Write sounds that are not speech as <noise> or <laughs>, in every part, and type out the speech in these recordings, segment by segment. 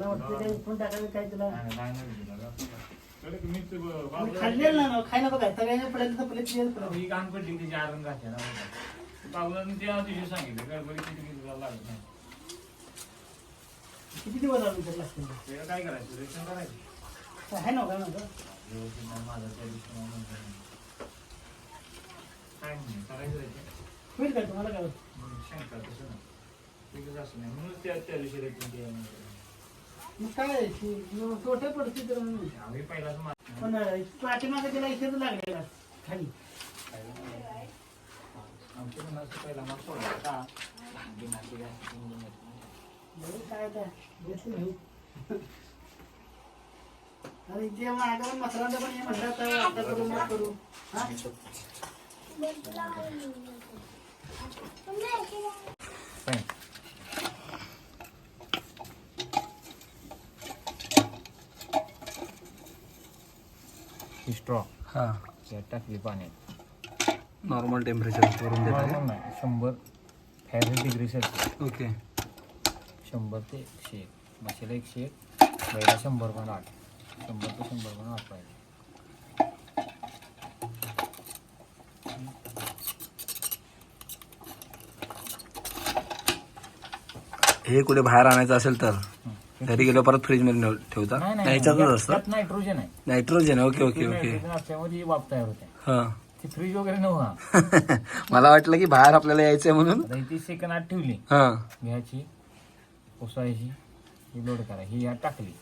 मला वाटतं ते उठून टाकायचं काय तुला? खाल्लेलं ना खायला बघा सगळ्यांनी पडेल तर पडेल तिथेच पडेल. ही घाण पडली तिची आरण घातली ना बघा. बाबूलांनी त्या दिवशी सांगितलं गडबडी किती किती झालं लागत नाही. किती दिवस लागून तर लागतील? काय करायचं? रेशन करायचं? आहे ना काय व्यवस्थित नाही माझं त्या दिवशी मला म्हणतो नाही. काय म्हणणे करायचं रेशन होईल काय तुम्हाला काय शंका तसं नाही. असं नाही म्हणून त्या त्या दिवशी रेशन ते मग काय तर मग. आम्ही पहिलाच पण पाठीमागे तिला इथेच लागलेला खाली. आमच्या पहिला सोडला बिनाची बरं, काय काय बेसून घेऊ अरे हे म्हणलं तर आता करू मग करू. हा? काय ही स्ट्रॉ हा. त्यात टाकली पाण्यात. नॉर्मल टेम्परेचर वरून देत. नॉर्मल नाही शंभर फॅरेन डिग्री सेल्सिअस ओके शंभर ते एकशे एक. म्हशीला एकशे एक बैला शंभर पण आठ. शंभर ते शंभर पण आठ पाहिजे. हे कुठे बाहेर आणायचं असेल तर? घरी गेलो परत फ्रीजमध्ये ठेवता? ह्याच्यातच यात- असतं? यात नायट्रोजन आहे. नायट्रोजन ओके ओके ओके ही वाफ तयार होते. हा. ती फ्रीज वगैरे नव्हा <laughs> मला वाटलं की बाहेर आपल्याला यायचंय म्हणून. आता ही ती सेकंड आत ठेवली. हा. घ्यायची पुसायची ही लोड करा. ही यात टाकली.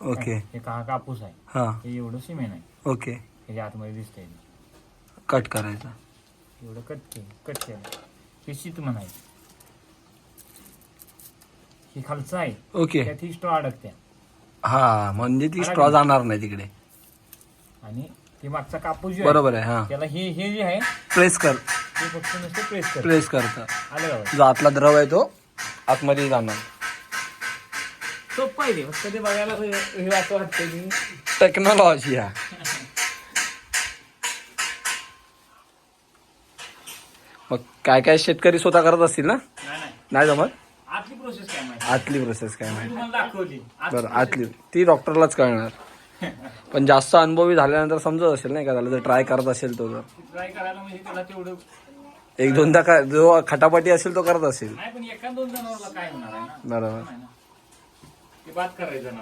ओके हे का कापूस आहे. हा. हे एवढं सिमेंट आहे. ओके त्याच्या आतमध्ये दिसतंय. कट करायचं. एवढं कट केलं कट केलं. हे शीत म्हणायचं ही खालचं आहे. ओके. त्यात ही स्ट्रॉ अडकत्या. हा म्हणजे ती स्ट्रॉ जाणार नाही तिकडे. आणि ती मागचा कापूस जो आहे बरोबर आहे हा. त्याला हे हे जे आहे प्रेस कर. ते फक्त नुसतं प्रेस कर प्रेस करतं आलं जो आतला द्रव आहे तो आतमध्ये जाणार. सोपं आहे ते फक्त ते बघायला हे हे असं वाटतं की टेक्नॉलॉजी हा. <laughs> मग काय काय शेतकरी स्वतः करत असतील ना? नाही नाही. नाही जमत? आतली प्रोसेस काय माहिती? आतली प्रोसेस काय मी माहिती? तुम्हाला दाखवली. बरं आतली. ती डॉक्टरलाच कळणार. <laughs> पण जास्त अनुभवी झाल्यानंतर समजत असेल नाही का? त्याला जर ट्राय करत असेल तो जर ट्राय करायला म्हणजे त्याला तेवढं एक दोनदा का जो खटापटी असेल तो करत असेल. नाही पण एका दोन जणांना काय होणार आहे ना? बरोबर. ते करायचं